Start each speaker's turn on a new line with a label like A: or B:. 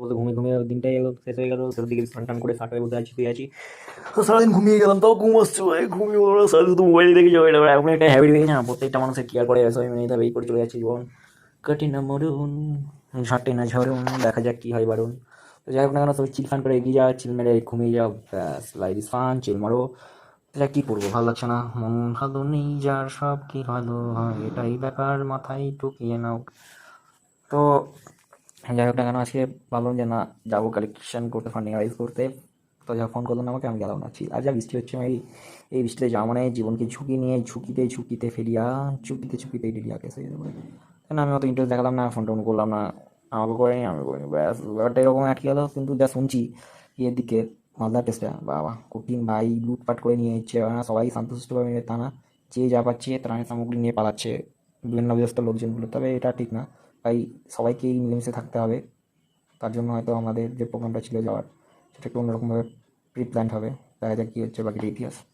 A: বলতে ঘুমিয়ে ঘুমিয়ে দিনটাই এলো শেষ হয়ে গেল শেষের দিকে স্নান টান করে সাতটা বলতে আছি তুই আছি। তো সারাদিন ঘুমিয়ে গেলাম, তাও ঘুম আসছে ভাই ঘুমিয়ে গেলো সারা শুধু মোবাইল দেখে যাবে এটা এখন একটা হ্যাবিট দেখে না, প্রত্যেকটা মানুষের কেয়ার করে সবাই মেনে নিতে হবে এই করে চলে যাচ্ছে জীবন। কঠিন মরুন ঝাঁটে না ঝরুন দেখা যাক কী হয় বারুন তো যাই হোক না কেন সবাই চিল ফান করে এগিয়ে যাও চিল মেরে ঘুমিয়ে যাও, ব্যাস ইস ফান চিল মারো। এটা কী করব, ভালো লাগছে না, মন ভালো নেই, যার সব কি ভালো হয়, এটাই ব্যাপার, মাথায় টুকিয়ে নাও। তো যাই হোক না কেন, আজকে ভাবলাম যে না, যাব কালেকশন করতে ফান্ডিং রাইজ করতে। তো যা ফোন করল না, আমাকে আমি গেলাম না। আর যা বৃষ্টি হচ্ছে আমি এই বৃষ্টিতে যাওয়া মানে জীবনকে ঝুঁকি নিয়ে, ঝুঁকিতে ঝুঁকিতে ফেলিয়া, ঝুঁকিতে ঝুঁকিতে ডেলিয়া কেসে যাব কেন আমি অত ইন্টারেস্ট দেখালাম না ফোন টোন করলাম না, আমাকে করিনি আমি করিনি, ব্যাস। ব্যাপারটা এরকম আটকে গেলো কিন্তু যা শুনছি এর দিকে, মালদার টেস্টটা বাবা, কঠিন ভাই, লুটপাট করে নিয়ে ওরা সবাই শান্তশিষ্টভাবে তা না, যে যা পাচ্ছে, ত্রাণের সামগ্রী নিয়ে পালাচ্ছে, বিভিন্ন ব্যস্ত লোকজনগুলো। তবে এটা ঠিক না। তাই সবাইকেই মিলেমিশে থাকতে হবে। তার জন্য হয়তো আমাদের যে প্রোগ্রামটা ছিল যাওয়ার সেটা একটু অন্যরকমভাবে প্রি প্ল্যান্ড হবে। দেখা যাক কী হচ্ছে বাকিটা ইতিহাস।